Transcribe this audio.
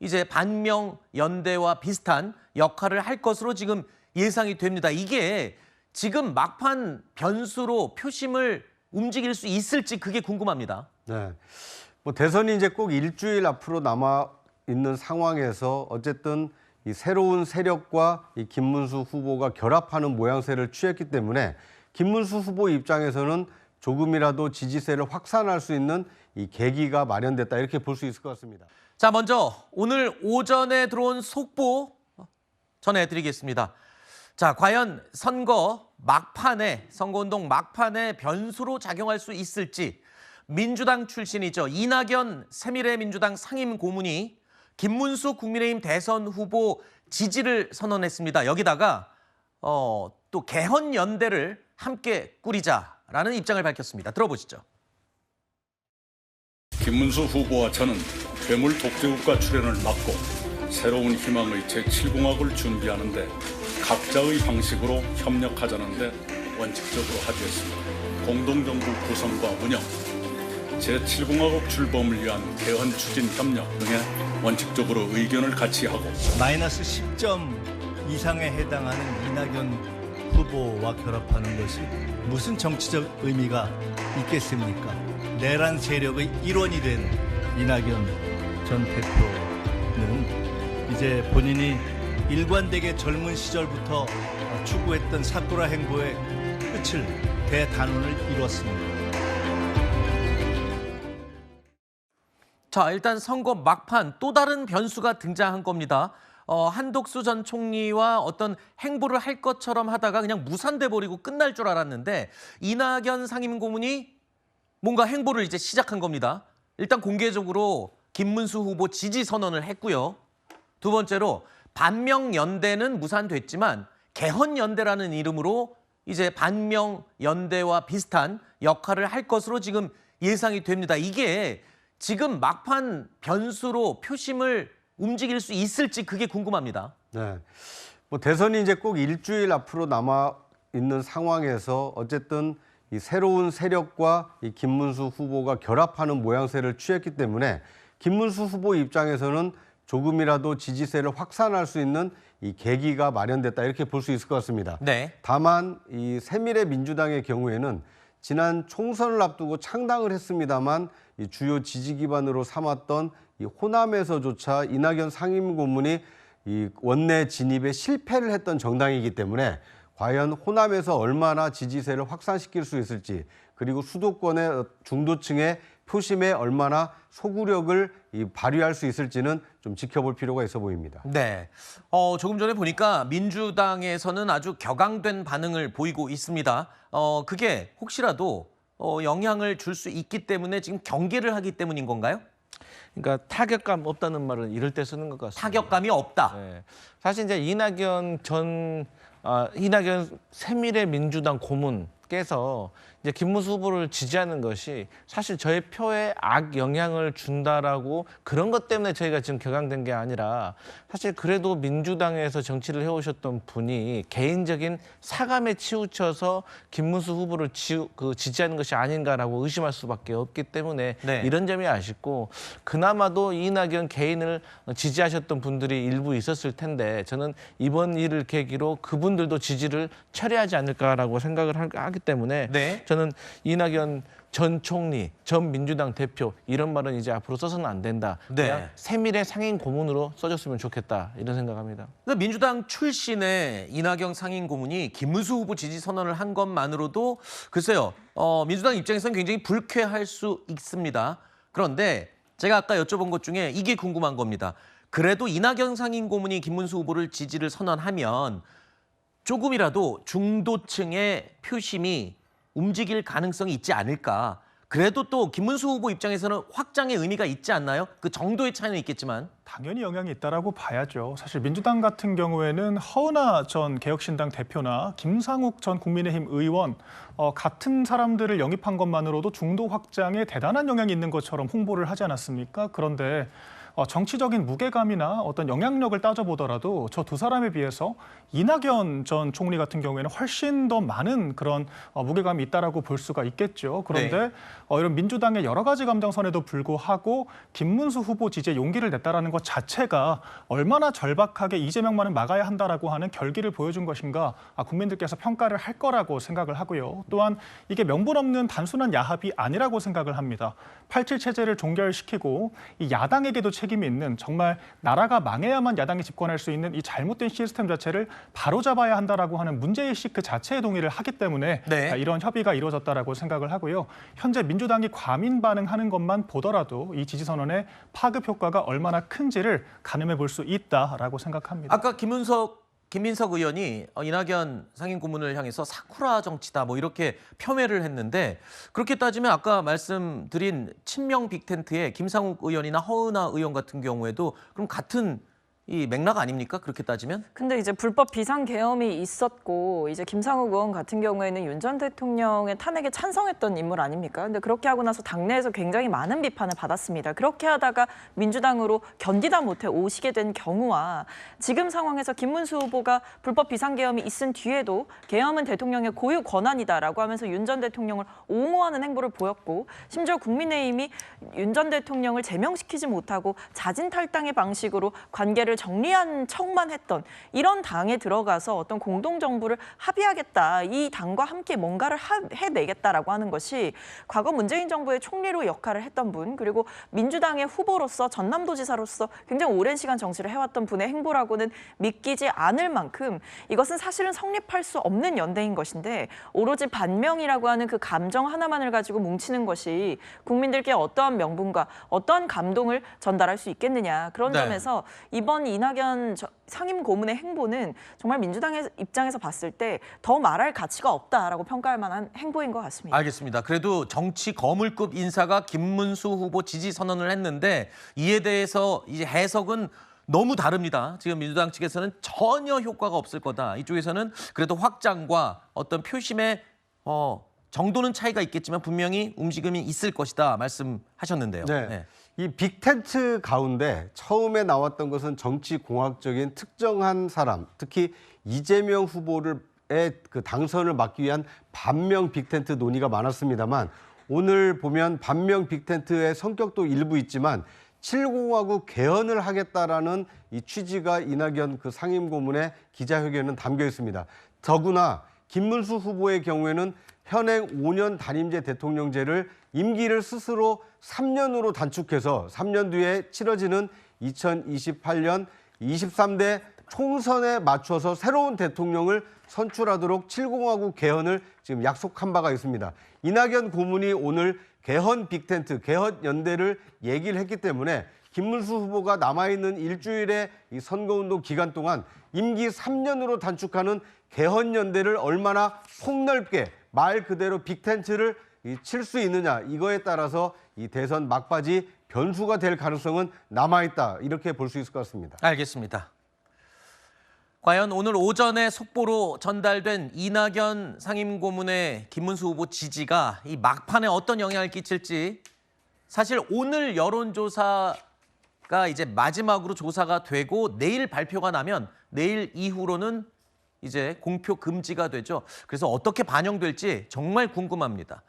이제 반명 연대와 비슷한 역할을 할 것으로 지금 예상이 됩니다. 이게 지금 막판 변수로 표심을 움직일 수 있을지 그게 궁금합니다. 네. 뭐 대선이 이제 꼭 일주일 앞으로 남아 있는 상황에서 어쨌든 이 새로운 세력과 이 김문수 후보가 결합하는 모양새를 취했기 때문에 김문수 후보 입장에서는 조금이라도 지지세를 확산할 수 있는 이 계기가 마련됐다 이렇게 볼 수 있을 것 같습니다. 자, 먼저 오늘 오전에 들어온 속보 전해드리겠습니다. 자, 과연 선거 막판에 선거운동 막판에 변수로 작용할 수 있을지 민주당 출신이죠 이낙연 새미래 민주당 상임 고문이 김문수 국민의힘 대선 후보 지지를 선언했습니다. 여기다가 어, 또 개헌 연대를 함께 꾸리자라는 입장을 밝혔습니다. 들어보시죠. 김문수 후보와 저는 괴물 독재국가 출현을 막고 새로운 희망의 제7공학을 준비하는데 각자의 방식으로 협력하자는데 원칙적으로 합의했습니다. 공동정부 구성과 운영, 제7공화국 출범을 위한 개헌 추진 협력 등에 원칙적으로 의견을 같이 하고 마이너스 10점 이상에 해당하는 이낙연 후보와 결합하는 것이 무슨 정치적 의미가 있겠습니까? 내란 세력의 일원이 된 이낙연 전 대표는 이제 본인이 일관되게 젊은 시절부터 추구했던 사쿠라 행보의 끝을 대단원을 이뤘습니다. 자, 일단 선거 막판 또 다른 변수가 등장한 겁니다. 어, 한독수 전 총리와 어떤 행보를 할 것처럼 하다가 그냥 무산돼 버리고 끝날 줄 알았는데 이낙연 상임고문이 뭔가 행보를 이제 시작한 겁니다. 일단 공개적으로 김문수 후보 지지 선언을 했고요. 두 번째로 반명 연대는 무산됐지만 개헌 연대라는 이름으로 이제 반명 연대와 비슷한 역할을 할 것으로 지금 예상이 됩니다. 이게 지금 막판 변수로 표심을 움직일 수 있을지 그게 궁금합니다. 네. 뭐 대선이 이제 꼭 일주일 앞으로 남아 있는 상황에서 어쨌든 이 새로운 세력과 이 김문수 후보가 결합하는 모양새를 취했기 때문에 김문수 후보 입장에서는 조금이라도 지지세를 확산할 수 있는 이 계기가 마련됐다 이렇게 볼 수 있을 것 같습니다. 네. 다만 이 새미래 민주당의 경우에는 지난 총선을 앞두고 창당을 했습니다만 이 주요 지지 기반으로 삼았던 이 호남에서조차 이낙연 상임 고문이 이 원내 진입에 실패를 했던 정당이기 때문에 과연 호남에서 얼마나 지지세를 확산시킬 수 있을지 그리고 수도권의 중도층의 표심에 얼마나 소구력을 이 발휘할 수 있을지는 좀 지켜볼 필요가 있어 보입니다. 네. 어, 조금 전에 보니까 민주당에서는 아주 격앙된 반응을 보이고 있습니다. 어, 그게 혹시라도 어, 영향을 줄 수 있기 때문에 지금 경계를 하기 때문인 건가요? 그러니까 타격감 없다는 말은 이럴 때 쓰는 것 같습니다. 타격감이 없다. 네. 사실 이제 이낙연 전 아, 이낙연 새미래 민주당 고문 께서 이제 김문수 후보를 지지하는 것이 사실 저의 표에 악 영향을 준다라고 그런 것 때문에 저희가 지금 격앙된 게 아니라 사실 그래도 민주당에서 정치를 해오셨던 분이 개인적인 사감에 치우쳐서 김문수 후보를 지, 그 지지하는 것이 아닌가라고 의심할 수밖에 없기 때문에 네. 이런 점이 아쉽고 그나마도 이낙연 개인을 지지하셨던 분들이 일부 있었을 텐데 저는 이번 일을 계기로 그분들도 지지를 철회하지 않을까라고 생각을 하- 하기 때문에 네. 저는 이낙연 전 총리, 전 민주당 대표 이런 말은 이제 앞으로 써서는 안 된다. 네. 그냥 세밀의 상임 고문으로 써줬으면 좋겠다 이런 생각합니다. 그 민주당 출신의 이낙연 상임 고문이 김문수 후보 지지 선언을 한 것만으로도 글쎄요, 어, 민주당 입장에서는 굉장히 불쾌할 수 있습니다. 그런데 제가 아까 여쭤본 것 중에 이게 궁금한 겁니다. 그래도 이낙연 상임 고문이 김문수 후보를 지지를 선언하면 조금이라도 중도층의 표심이 움직일 가능성이 있지 않을까. 그래도 또 김문수 후보 입장에서는 확장의 의미가 있지 않나요? 그 정도의 차이는 있겠지만. 당연히 영향이 있다라고 봐야죠. 사실 민주당 같은 경우에는 허은하 전 개혁신당 대표나 김상욱 전 국민의힘 의원 어, 같은 사람들을 영입한 것만으로도 중도 확장에 대단한 영향이 있는 것처럼 홍보를 하지 않았습니까? 그런데 어, 정치적인 무게감이나 어떤 영향력을 따져보더라도 저 두 사람에 비해서 이낙연 전 총리 같은 경우에는 훨씬 더 많은 그런 어, 무게감이 있다라고 볼 수가 있겠죠. 그런데 네. 어, 이런 민주당의 여러 가지 감정선에도 불구하고 김문수 후보 지지에 용기를 냈다라는 것 자체가 얼마나 절박하게 이재명만은 막아야 한다라고 하는 결기를 보여준 것인가 아, 국민들께서 평가를 할 거라고 생각을 하고요. 또한 이게 명분 없는 단순한 야합이 아니라고 생각을 합니다. 87 체제를 종결시키고 이 야당에게도 책임 이 있는 정말 나라가 망해야만 야당이 집권할 수 있는 이 잘못된 시스템 자체를 바로잡아야 한다라고 하는 문제의식 그 자체에 동의를 하기 때문에 네. 아, 이런 협의가 이루어졌다라고 생각을 하고요. 현재 민주당이 과민 반응하는 것만 보더라도 이 지지 선언의 파급 효과가 얼마나 큰지를 가늠해 볼 수 있다라고 생각합니다. 아까 김은석 김민석 의원이 어, 이낙연 상임 고문을 향해서 사쿠라 정치다 뭐 이렇게 폄훼를 했는데 그렇게 따지면 아까 말씀드린 친명 빅텐트의 김상욱 의원이나 허은하 의원 같은 경우에도 그럼 같은 이 맥락 아닙니까? 그렇게 따지면? 근데 이제 불법 비상 계엄이 있었고 이제 김상욱 의원 같은 경우에는 윤 전 대통령의 탄핵에 찬성했던 인물 아닙니까? 근데 그렇게 하고 나서 당내에서 굉장히 많은 비판을 받았습니다. 그렇게 하다가 민주당으로 견디다 못해 오시게 된 경우와 지금 상황에서 김문수 후보가 불법 비상 계엄이 있은 뒤에도 계엄은 대통령의 고유 권한이다라고 하면서 윤 전 대통령을 옹호하는 행보를 보였고 심지어 국민의힘이 윤 전 대통령을 제명시키지 못하고 자진 탈당의 방식으로 관계를 정리한 척만 했던 이런 당에 들어가서 어떤 공동 정부를 합의하겠다 이 당과 함께 뭔가를 하- 해내겠다라고 하는 것이 과거 문재인 정부의 총리로 역할을 했던 분 그리고 민주당의 후보로서 전남도지사로서 굉장히 오랜 시간 정치를 해왔던 분의 행보라고는 믿기지 않을 만큼 이것은 사실은 성립할 수 없는 연대인 것인데 오로지 반명이라고 하는 그 감정 하나만을 가지고 뭉치는 것이 국민들께 어떠한 명분과 어떠한 감동을 전달할 수 있겠느냐 그런 네. 점에서 이번 이낙연 저- 상임 고문의 행보는 정말 민주당의 입장에서 봤을 때 더 말할 가치가 없다라고 평가할 만한 행보인 것 같습니다. 알겠습니다. 그래도 정치 거물급 인사가 김문수 후보 지지 선언을 했는데 이에 대해서 이제 해석은 너무 다릅니다. 지금 민주당 측에서는 전혀 효과가 없을 거다. 이쪽에서는 그래도 확장과 어떤 표심의 어, 정도는 차이가 있겠지만 분명히 움직임이 있을 것이다 말씀하셨는데요. 네. 이 빅텐트 가운데 처음에 나왔던 것은 정치 공학적인 특정한 사람, 특히 이재명 후보를 그 당선을 막기 위한 반명 빅텐트 논의가 많았습니다만 오늘 보면 반명 빅텐트의 성격도 일부 있지만 7공화국 개헌을 하겠다라는 이 취지가 이낙연 그 상임 고문의 기자회견은 담겨 있습니다. 더구나 김문수 후보의 경우에는 현행 5년 단임제 대통령제를 임기를 스스로 3년으로 단축해서 3년 뒤에 치러지는 2028년 23대 총선에 맞춰서 새로운 대통령을 선출하도록 7공화국 개헌을 지금 약속한 바가 있습니다. 이낙연 고문이 오늘 개헌 빅텐트, 개헌 연대를 얘기를 했기 때문에 김문수 후보가 남아있는 일주일의 이 선거운동 기간 동안 임기 3년으로 단축하는 개헌 연대를 얼마나 폭넓게 말 그대로 빅텐트를 칠 수 있느냐 이거에 따라서 이 대선 막바지 변수가 될 가능성은 남아있다 이렇게 볼 수 있을 것 같습니다. 알겠습니다. 과연 오늘 오전에 속보로 전달된 이낙연 상임고문의 김문수 후보 지지가 이 막판에 어떤 영향을 끼칠지 사실 오늘 여론조사가 이제 마지막으로 조사가 되고 내일 발표가 나면 내일 이후로는 이제 공표 금지가 되죠. 그래서 어떻게 반영될지 정말 궁금합니다.